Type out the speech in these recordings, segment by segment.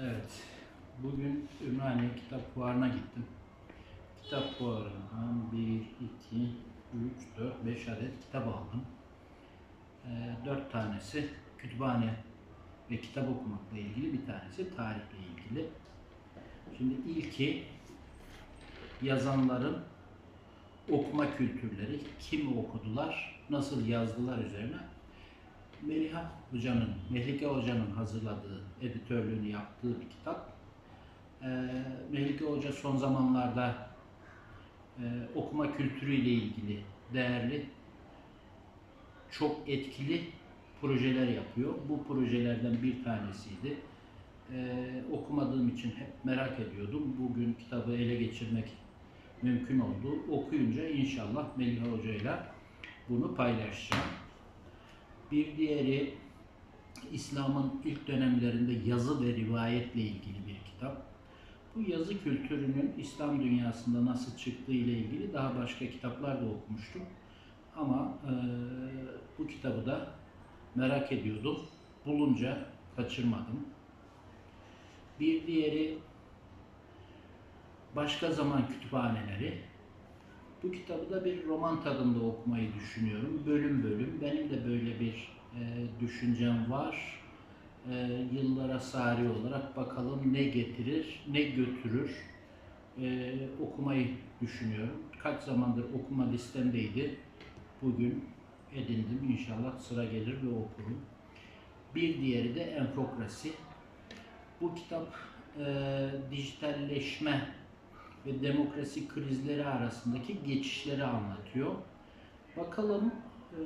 Evet. Bugün Ümraniye Kitap Fuarı'na gittim. Kitap fuarından 1, 2, 3, 4, 5 adet kitap aldım. 4 tanesi kütüphane ve kitap okumakla ilgili, bir tanesi tarihle ilgili. Şimdi ilki yazanların okuma kültürleri, kim okudular, nasıl yazdılar üzerine Meliha Hoca'nın, Melike Hoca'nın hazırladığı, editörlüğünü yaptığı bir kitap. Ee, Melike Hoca son zamanlarda e, okuma kültürüyle ilgili değerli, çok etkili projeler yapıyor. Bu projelerden bir tanesiydi. Ee, okumadığım için hep merak ediyordum. Bugün kitabı ele geçirmek mümkün oldu. Okuyunca inşallah Melike Hoca'yla bunu paylaşacağım. Bir diğeri İslam'ın ilk dönemlerinde yazı ve rivayetle ilgili bir kitap. Bu yazı kültürünün İslam dünyasında nasıl çıktığı ile ilgili daha başka kitaplar da okumuştum. Ama e, bu kitabı da merak ediyordum. Bulunca kaçırmadım. Bir diğeri Başka Zaman Kütüphaneleri. Bu kitabı da bir roman tadında okumayı düşünüyorum. Bölüm bölüm. Benim de böyle bir e, düşüncem var. E, yıllara sari olarak bakalım ne getirir, ne götürür e, okumayı düşünüyorum. Kaç zamandır okuma listemdeydi. Bugün edindim. İnşallah sıra gelir ve okurum. Bir diğeri de Enfokrasi. Bu kitap e, dijitalleşme ve demokrasi krizleri arasındaki geçişleri anlatıyor. Bakalım e,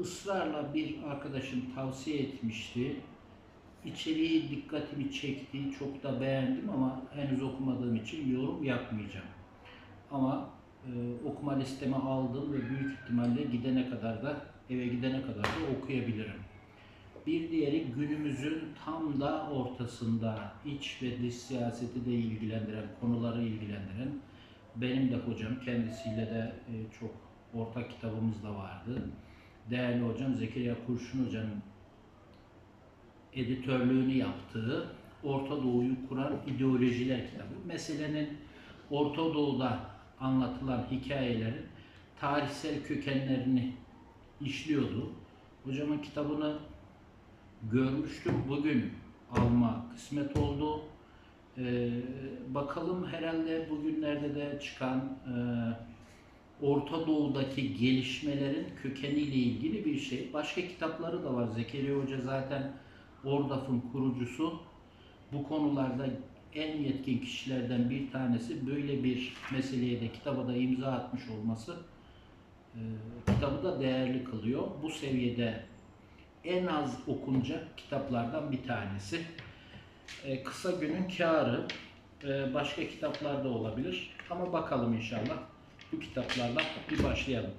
ısrarla bir arkadaşım tavsiye etmişti. İçeriği dikkatimi çekti, çok da beğendim ama henüz okumadığım için yorum yapmayacağım. Ama e, okuma listeme aldım ve büyük ihtimalle gidene kadar da eve gidene kadar da okuyabilirim. Bir diğeri günümüzün tam da ortasında iç ve dış siyaseti de ilgilendiren, konuları ilgilendiren benim de hocam kendisiyle de e, çok ortak kitabımız da vardı. Değerli hocam Zekeriya Kurşun hocanın editörlüğünü yaptığı Orta Doğu'yu kuran ideolojiler kitabı. Meselenin Orta Doğu'da anlatılan hikayelerin tarihsel kökenlerini işliyordu. Hocamın kitabını görmüştüm. Bugün alma kısmet oldu. Ee, bakalım herhalde bugünlerde de çıkan e, Orta Doğu'daki gelişmelerin kökeniyle ilgili bir şey. Başka kitapları da var. Zekeriya Hoca zaten Ordaf'ın kurucusu. Bu konularda en yetkin kişilerden bir tanesi. Böyle bir meseleye de kitaba da imza atmış olması e, kitabı da değerli kılıyor. Bu seviyede en az okunacak kitaplardan bir tanesi. E, kısa günün kârı e, başka kitaplarda olabilir ama bakalım inşallah bu kitaplarla bir başlayalım.